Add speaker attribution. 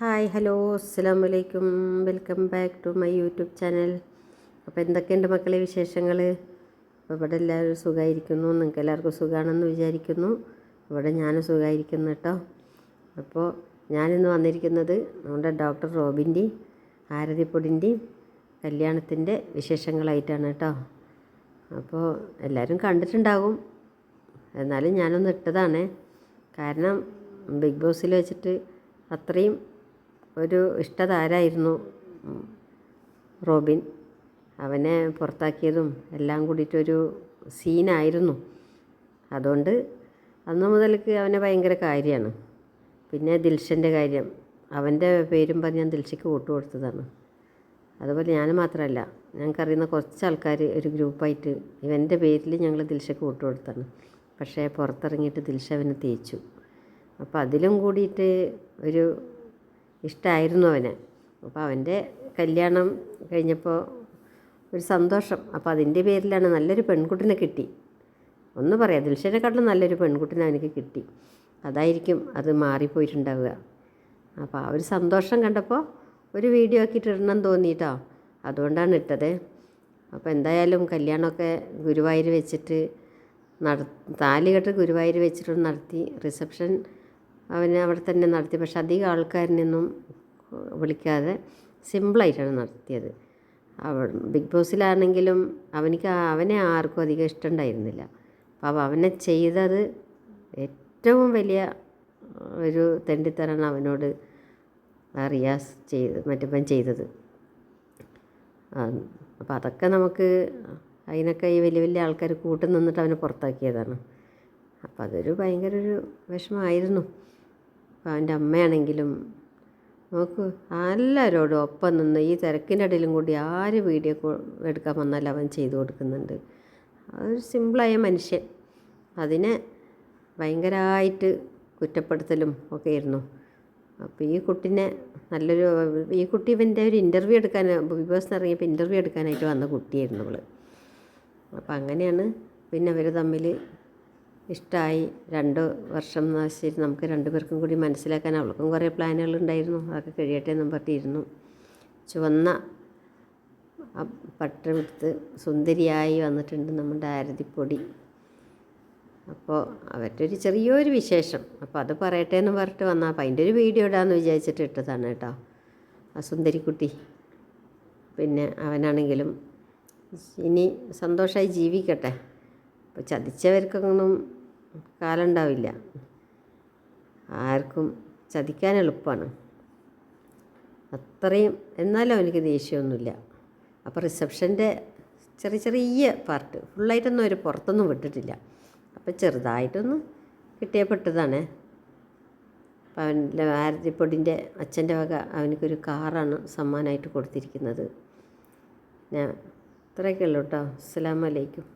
Speaker 1: Hi hello അസ്സാം വലൈക്കും welcome back to my YouTube channel. അപ്പോൾ എന്തൊക്കെയുണ്ട് മക്കളെ വിശേഷങ്ങൾ അപ്പോൾ ഇവിടെ എല്ലാവരും സുഖമായിരിക്കുന്നു നിങ്ങൾക്ക് എല്ലാവർക്കും സുഖമാണെന്ന് വിചാരിക്കുന്നു. ഇവിടെ ഞാനും സുഖമായിരിക്കുന്നു കേട്ടോ. അപ്പോൾ ഞാനിന്ന് വന്നിരിക്കുന്നത് നമ്മുടെ ഡോക്ടർ റോബിന്റെയും ആരതിപ്പൊടിന്റെയും കല്യാണത്തിന്റെ വിശേഷങ്ങളായിട്ടാണ് കേട്ടോ. അപ്പോൾ എല്ലാവരും കണ്ടിട്ടുണ്ടാകും. എന്നാലും ഞാനൊന്ന് ഇട്ടതാണ്. കാരണം ബിഗ് ബോസിൽ വെച്ചിട്ട് അത്രയും ഒരു ഇഷ്ടതാരായിരുന്നു? റോബിൻ. അവനെ പുറത്താക്കിയതും എല്ലാം കൂടിയിട്ടൊരു സീനായിരുന്നു. അതുകൊണ്ട് അന്ന് മുതൽക്ക് അവനെ ഭയങ്കര കാര്യമാണ്. പിന്നെ ദിൽഷന്റെ കാര്യം. അവന്റെ പേരും പറഞ്ഞ് ഞാൻ ദിൽഷയ്ക്ക് വോട്ട് കൊടുത്തതാണ്. അതുപോലെ ഞാൻ മാത്രമല്ല ഞങ്ങൾക്കറിയുന്ന കുറച്ച് ആൾക്കാർ ഒരു ഗ്രൂപ്പായിട്ട് ഇവന്റെ പേരിൽ ഞങ്ങൾ ദിൽഷയ്ക്ക് വോട്ട് കൊടുത്താണ്. പക്ഷേ പുറത്തിറങ്ങിയിട്ട് ദിൽഷ അവനെ തേച്ചു. അപ്പോൾ അതിലും കൂടിയിട്ട് ഒരു ഇഷ്ടമായിരുന്നു അവന്. അപ്പോൾ അവന്റെ കല്യാണം കഴിഞ്ഞപ്പോൾ ഒരു സന്തോഷം. അപ്പോൾ അതിന്റെ പേരിലാണ് നല്ലൊരു പെൺകുട്ടിനെ കിട്ടി. ഒന്ന് പറയാം ദിൽഷനെക്കാട്ടിലും നല്ലൊരു പെൺകുട്ടിനെ അവനക്ക് കിട്ടി. അതായിരിക്കും അത് മാറിപ്പോയിട്ടുണ്ടാവുക. അപ്പോൾ ആ ഒരു സന്തോഷം കണ്ടപ്പോൾ ഒരു വീഡിയോ ആക്കിയിട്ട് ഇടണം തോന്നിയിട്ടോ. അതുകൊണ്ടാണ് ഇട്ടത്. അപ്പോൾ എന്തായാലും കല്യാണമൊക്കെ ഗുരുവായൂർ വെച്ചിട്ട് നട താലികെട്ട് ഗുരുവായൂർ വെച്ചിട്ട് നടത്തി. റിസപ്ഷൻ അവന് അവിടെ തന്നെ നടത്തി. പക്ഷെ അധികം ആൾക്കാരിനൊന്നും വിളിക്കാതെ സിമ്പിളായിട്ടാണ് നടത്തിയത്. അവ ബിഗ് ബോസിലാണെങ്കിലും അവനിക്ക് അവനെ ആർക്കും അധികം ഇഷ്ടമുണ്ടായിരുന്നില്ല. അപ്പോൾ അവനെ ചെയ്തത് ഏറ്റവും വലിയ ഒരു തെണ്ടിത്തരാണ് അവനോട് റിയാസ് ചെയ്ത് മറ്റപ്പം ചെയ്തത്. അപ്പോൾ അതൊക്കെ നമുക്ക് അതിനൊക്കെ ഈ വലിയ വലിയ ആൾക്കാർ കൂട്ടു നിന്നിട്ട് അവനെ പുറത്താക്കിയതാണ്. അപ്പോൾ അതൊരു ഭയങ്കര ഒരു വിഷമമായിരുന്നു. അവന്റെ അമ്മയാണെങ്കിലും നോക്ക് എല്ലാവരോടും ഒപ്പം നിന്ന് ഈ തിരക്കിന്റെ ഇടയിലും കൂടി ആര് വീഡിയോ എടുക്കാൻ വന്നാലും അവൻ ചെയ്തു കൊടുക്കുന്നുണ്ട്. അതൊരു സിമ്പിളായ മനുഷ്യൻ. അതിനെ ഭയങ്കരമായിട്ട് കുറ്റപ്പെടുത്തലും ഒക്കെ ആയിരുന്നു അപ്പോൾ ഈ കുട്ടിനെ നല്ലൊരു ഈ കുട്ടി ഇവന്റെ ഒരു ഇന്റർവ്യൂ എടുക്കാൻ ബിഗ് ബോസ് ഇറങ്ങിയപ്പോൾ ഇന്റർവ്യൂ എടുക്കാനായിട്ട് വന്ന കുട്ടിയായിരുന്നു അവൾ അപ്പോൾ അങ്ങനെയാണ് പിന്നെ അവർ തമ്മിൽ ഇഷ്ടമായി രണ്ട് വർഷം വെച്ചിട്ട് നമുക്ക് രണ്ടുപേർക്കും കൂടി മനസ്സിലാക്കാൻ അവൾക്കും കുറേ പ്ലാനുകൾ ഉണ്ടായിരുന്നു. അതൊക്കെ കഴിയട്ടെ എന്നും പറഞ്ഞിരുന്നു. ചുവന്ന പട്ടെടുത്ത് സുന്ദരിയായി വന്നിട്ടുണ്ട് നമ്മുടെ ആരതിപ്പൊടി. അപ്പോൾ അവരുടെ ഒരു ചെറിയൊരു വിശേഷം. അപ്പോൾ അത് പറയട്ടെ എന്ന് പറഞ്ഞിട്ട് വന്നാൽ അപ്പം അതിന്റെ ഒരു വീഡിയോ ഇടാമെന്ന് വിചാരിച്ചിട്ട് ഇട്ടതാണ് കേട്ടോ. ആ സുന്ദരിക്കുട്ടി. പിന്നെ അവനാണെങ്കിലും ഇനി സന്തോഷമായി ജീവിക്കട്ടെ. അപ്പോൾ ചതിച്ചവർക്കൊന്നും കാലം ഉണ്ടാവില്ല ആർക്കും ചതിക്കാൻ എളുപ്പമാണ്. അത്രയും എന്നാലും അവനിക്ക് ദേഷ്യമൊന്നുമില്ല. അപ്പോൾ റിസപ്ഷന്റെ ചെറിയ ചെറിയ പാർട്ട് ഫുള്ളായിട്ടൊന്നും അവർ പുറത്തൊന്നും വിട്ടിട്ടില്ല. അപ്പോൾ ചെറുതായിട്ടൊന്ന് കിട്ടിയപ്പെട്ടതാണ് അപ്പോൾ അവന്റെ ആരതിപ്പൊടിന്റെ അച്ഛന്റെ വക അവനക്കൊരു കാറാണ് സമ്മാനമായിട്ട് കൊടുത്തിരിക്കുന്നത്. ഞാൻ ഇത്രയൊക്കെ ഉള്ളൂ കേട്ടോ അസ്സലാമലൈക്കും